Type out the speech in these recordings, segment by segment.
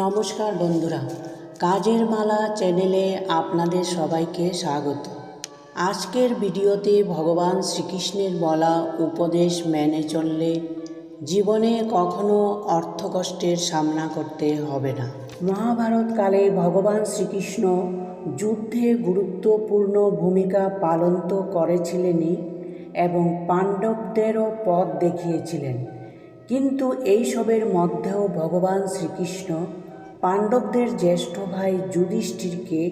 নমস্কার বন্ধুরা, কাজের মালা চ্যানেলে আপনাদের সবাইকে স্বাগত। আজকের ভিডিওতে ভগবান শ্রীকৃষ্ণের বলা উপদেশ মেনে চললে জীবনে কখনো অর্থকষ্টের সামনা করতে হবে না। মহাভারতকালে ভগবান শ্রীকৃষ্ণ যুদ্ধে গুরুত্বপূর্ণ ভূমিকা পালন তো করেছিলেনই এবং পাণ্ডবদেরও পথ দেখিয়েছিলেন। কিন্তু এইসবের মধ্যেও ভগবান শ্রীকৃষ্ণ পাণ্ডবদের জ্যেষ্ঠ ভাই যুধিষ্ঠিরকে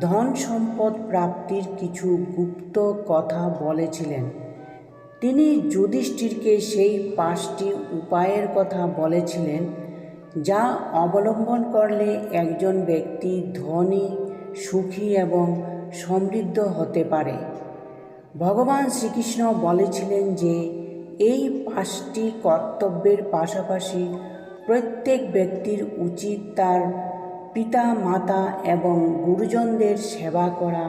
ধন সম্পদ প্রাপ্তির কিছু গুপ্ত কথা বলেছিলেন। তিনি যুধিষ্ঠিরকে সেই পাঁচটি উপায়ের কথা বলেছিলেন, যা অবলম্বন করলে একজন ব্যক্তি ধনী, সুখী এবং সমৃদ্ধ হতে পারে। ভগবান শ্রীকৃষ্ণ বলেছিলেন যে এই পাঁচটি কর্তব্যের পাশাপাশি প্রত্যেক ব্যক্তির উচিত তার পিতা মাতা এবং গুরুজনদের সেবা করা।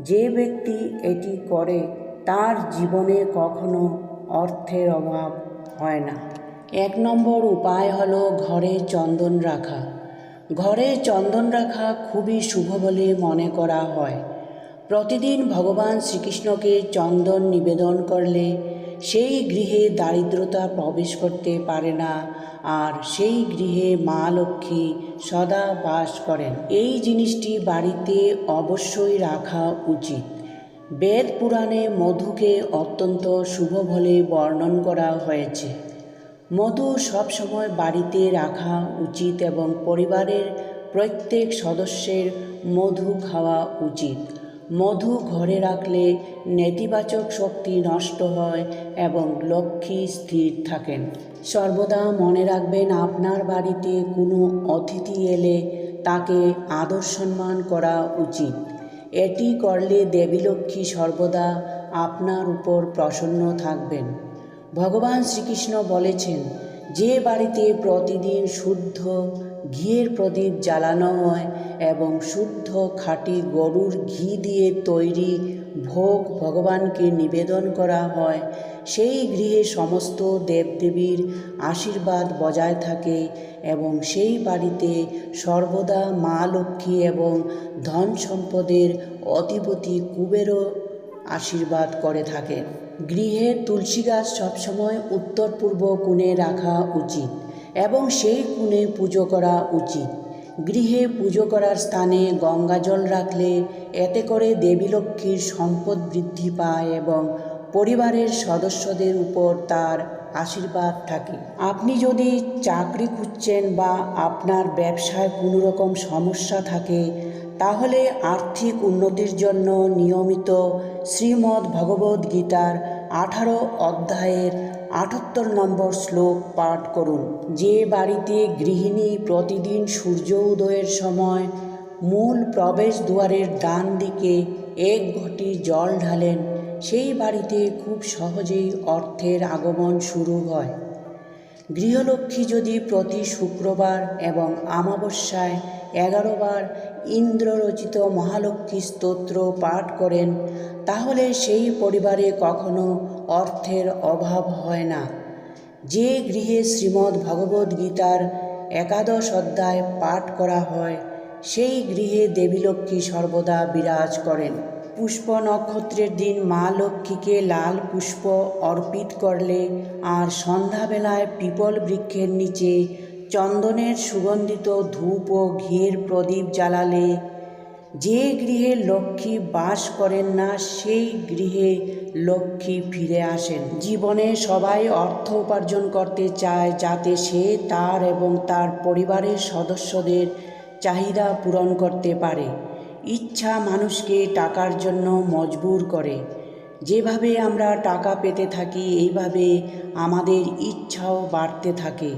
যে ব্যক্তি এটি করে, তার জীবনে কখনো অর্থের অভাব হয় না। এক নম্বর উপায় হলো ঘরে চন্দন রাখা। ঘরে চন্দন রাখা খুবই শুভ বলে মনে করা হয়। প্রতিদিন ভগবান শ্রীকৃষ্ণকে চন্দন নিবেদন করলে সেই গৃহে দারিদ্রতা প্রবেশ করতে পারে না, আর সেই গৃহে মা লক্ষ্মী সদা বাস করেন। এই জিনিসটি বাড়িতে অবশ্যই রাখা উচিত। বেদ পুরাণে মধুকে অত্যন্ত শুভ বলে বর্ণন করা হয়েছে। মধু সবসময় বাড়িতে রাখা উচিত এবং পরিবারের প্রত্যেক সদস্যের মধু খাওয়া উচিত। মধু ঘরে রাখলে নেতিবাচক শক্তি নষ্ট হয় এবং লক্ষ্মী স্থির থাকেন। সর্বদা মনে রাখবেন আপনার বাড়িতে কোনো অতিথি এলে তাকে আদর সম্মান করা উচিত। এটি করলে দেবী লক্ষ্মী সর্বদা আপনার উপর প্রসন্ন থাকবেন। ভগবান শ্রীকৃষ্ণ বলেছেন, যে বাড়িতে প্রতিদিন শুদ্ধ ঘিয়ের প্রদীপ জ্বালানো হয় এবং শুদ্ধ খাঁটি গরুর ঘি দিয়ে তৈরি ভোগ ভগবানকে নিবেদন করা হয়। সেই গৃহে সমস্ত দেবদেবীর আশীর্বাদ বজায় থাকে এবং সেই বাড়িতে সর্বদা মা লক্ষ্মী এবং ধন সম্পদের অধিপতি কুবেরও আশীর্বাদ করে থাকেন গৃহে তুলসী গাছ সবসময় উত্তর পূর্ব কোণে রাখা উচিত। এবং সেই কোণে পুজো করা উচিত। গৃহে পুজো করার স্থানে গঙ্গা জল রাখলে এতে করে দেবী লক্ষ্মীর সম্পদ বৃদ্ধি পায় এবং পরিবারের সদস্যদের উপর তার আশীর্বাদ থাকে। আপনি যদি চাকরি খুঁজছেন বা আপনার ব্যবসায় কোনো রকম সমস্যা থাকে, তাহলে আর্থিক উন্নতির জন্য নিয়মিত শ্রীমদ্ ভগবদ্ গীতার আঠারো অধ্যায়ের আটাত্তর নম্বর শ্লোক পাঠ করুন। যে বাড়িতে গৃহিণী প্রতিদিন সূর্য উদয়ের সময় মূল প্রবেশ দুয়ারের ডান দিকে এক ঘটি জল ঢালেন, সেই বাড়িতে খুব সহজেই অর্থের আগমন শুরু হয়। গৃহলক্ষ্মী যদি প্রতি শুক্রবার এবং আমাবস্যায় এগারোবার ইন্দ্ররচিত মহালক্ষ্মী স্তোত্র পাঠ করেন, তাহলে সেই পরিবারে কখনো অর্থের অভাব হয় না। যে গৃহে শ্রীমদ্ ভগবদ্ গীতার একাদশ অধ্যায় পাঠ করা হয়, সেই গৃহে দেবী লক্ষ্মী সর্বদা বিরাজ করেন। পুষ্প নক্ষত্রের দিন মা লক্ষ্মীকে লাল পুষ্প অর্পিত করলে আর সন্ধ্যাবেলায় পিপল বৃক্ষের নিচে চন্দনের সুগন্ধিত ধূপ ও ঘিয়ের প্রদীপ জ্বালালে যে গৃহে লক্ষ্মী বাস করেন না, সেই গৃহে লক্ষ্মী ফিরে আসেন। জীবনে সবাই অর্থ উপার্জন করতে চায়, যাতে সে তার এবং তার পরিবারের সদস্যদের চাহিদা পূরণ করতে পারে। ইচ্ছা মানুষকে টাকার জন্য মজবুর করে। যেভাবে আমরা টাকা পেতে থাকি, এইভাবে আমাদের ইচ্ছাও বাড়তে থাকে।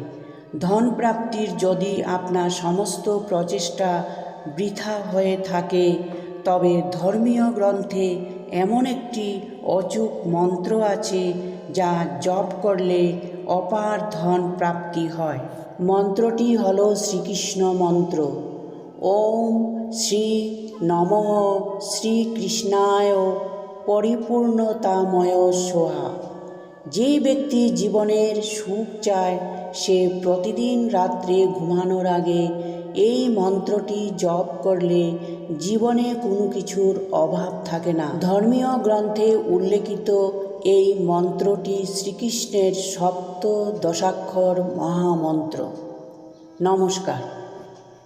ধন প্রাপ্তির যদি আপনার সমস্ত প্রচেষ্টা বৃথা হয়ে থাকে, তবে ধর্মীয় গ্রন্থে এমন একটি অচুক মন্ত্র আছে যা জপ করলে অপার ধন প্রাপ্তি হয়। মন্ত্রটি হল শ্রীকৃষ্ণ মন্ত্র। ওম শ্রী নম শ্রীকৃষ্ণায় পরিপূর্ণতাময় সোহা। যে ব্যক্তি জীবনের সুখ চায়, সে প্রতিদিন রাত্রে ঘুমানোর আগে এই মন্ত্রটি জপ করলে জীবনে কোনো কিছুর অভাব থাকে না। ধর্মীয় গ্রন্থে উল্লেখিত এই মন্ত্রটি শ্রীকৃষ্ণের সপ্ত দশাক্ষর মহামন্ত্র। নমস্কার।